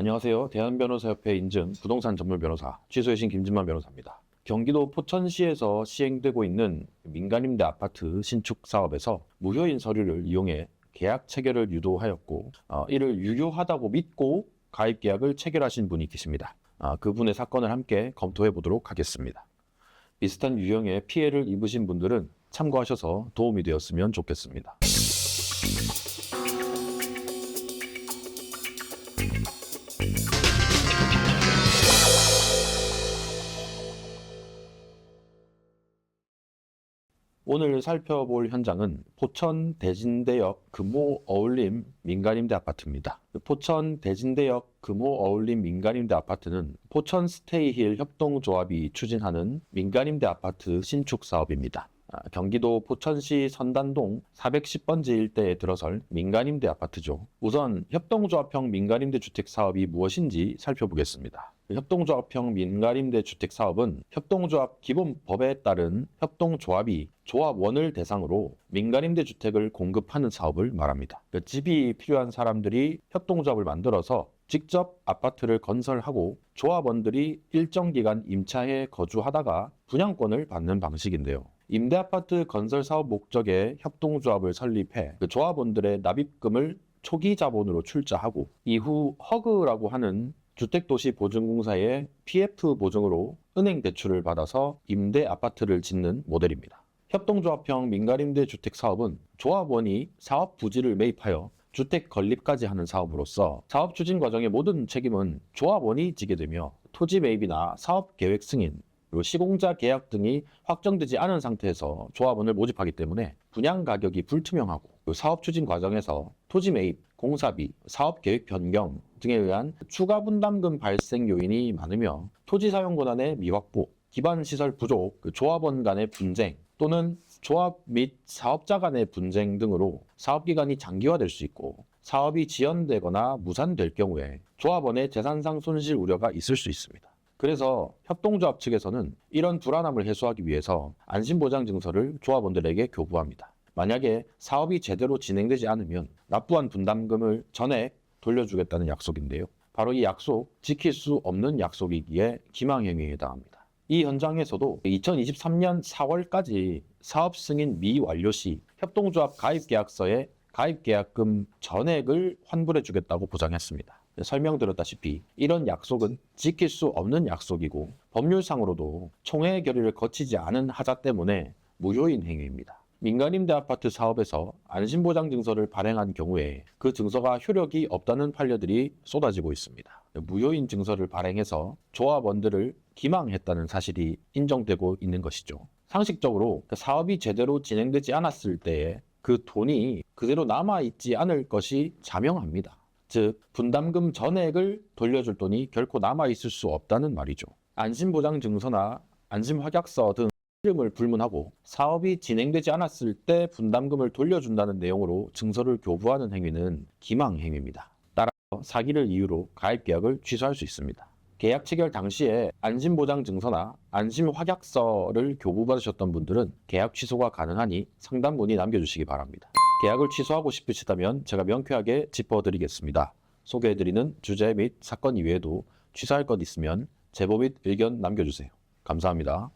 안녕하세요. 대한변호사협회 인증 부동산 전문 변호사 취소의 신 김진만 변호사입니다. 경기도 포천시에서 시행되고 있는 민간임대 아파트 신축 사업에서 무효인 서류를 이용해 계약 체결을 유도하였고 어, 이를 유효하다고 믿고 가입 계약을 체결하신 분이 계십니다. 아, 그분의 사건을 함께 검토해 보도록 하겠습니다. 비슷한 유형의 피해를 입으신 분들은 참고하셔서 도움이 되었으면 좋겠습니다. 오늘 살펴볼 현장은 포천 대진대역 금호 어울림 민간임대 아파트입니다. 포천 대진대역 금호 어울림 민간임대 아파트는 포천 스테이힐 협동조합이 추진하는 민간임대 아파트 신축 사업입니다. 아, 경기도 포천시 선단동 410번지 일대에 들어설 민간임대 아파트죠. 우선 협동조합형 민간임대 주택 사업이 무엇인지 살펴보겠습니다. 협동조합형 민간임대 주택 사업은 협동조합 기본법에 따른 협동조합이 조합원을 대상으로 민간임대 주택을 공급하는 사업을 말합니다. 그 집이 필요한 사람들이 협동조합을 만들어서 직접 아파트를 건설하고 조합원들이 일정 기간 임차해 거주하다가 분양권을 받는 방식인데요. 임대 아파트 건설 사업 목적의 협동조합을 설립해 그 조합원들의 납입금을 초기 자본으로 출자하고 이후 허그라고 하는 주택도시보증공사의 PF 보증으로 은행 대출을 받아서 임대 아파트를 짓는 모델입니다. 협동조합형 민간임대 주택 사업은 조합원이 사업 부지를 매입하여 주택 건립까지 하는 사업으로서 사업 추진 과정의 모든 책임은 조합원이 지게 되며 토지 매입이나 사업 계획 승인, 그리고 시공자 계약 등이 확정되지 않은 상태에서 조합원을 모집하기 때문에 분양 가격이 불투명하고 그 사업 추진 과정에서 토지 매입, 공사비, 사업 계획 변경 등에 의한 추가 분담금 발생 요인이 많으며 토지 사용 권한의 미확보, 기반 시설 부족, 그 조합원 간의 분쟁 또는 조합 및 사업자 간의 분쟁 등으로 사업 기간이 장기화될 수 있고 사업이 지연되거나 무산될 경우에 조합원의 재산상 손실 우려가 있을 수 있습니다. 그래서 협동조합 측에서는 이런 불안함을 해소하기 위해서 안심보장증서를 조합원들에게 교부합니다. 만약에 사업이 제대로 진행되지 않으면 납부한 분담금을 전액 돌려주겠다는 약속인데요. 바로 이 약속 지킬 수 없는 약속이기에 기망행위에 해당합니다. 이 현장에서도 2023년 4월까지 사업 승인 미완료 시 협동조합 가입계약서에 가입계약금 전액을 환불해 주겠다고 보장했습니다. 설명드렸다시피 이런 약속은 지킬 수 없는 약속이고 법률상으로도 총회 결의를 거치지 않은 하자 때문에 무효인 행위입니다. 민간임대 아파트 사업에서 안심보장증서를 발행한 경우에 그 증서가 효력이 없다는 판례들이 쏟아지고 있습니다. 무효인 증서를 발행해서 조합원들을 기망했다는 사실이 인정되고 있는 것이죠. 상식적으로 그 사업이 제대로 진행되지 않았을 때에 그 돈이 그대로 남아있지 않을 것이 자명합니다. 즉 분담금 전액을 돌려줄 돈이 결코 남아있을 수 없다는 말이죠. 안심보장증서나 안심확약서 등 이름을 불문하고 사업이 진행되지 않았을 때 분담금을 돌려준다는 내용으로 증서를 교부하는 행위는 기망 행위입니다. 따라서 사기를 이유로 가입 계약을 취소할 수 있습니다. 계약 체결 당시에 안심보장 증서나 안심 확약서를 교부받으셨던 분들은 계약 취소가 가능하니 상담 문의 남겨주시기 바랍니다. 계약을 취소하고 싶으시다면 제가 명쾌하게 짚어드리겠습니다. 소개해드리는 주제 및 사건 이외에도 취소할 것 있으면 제보 및 의견 남겨주세요. 감사합니다.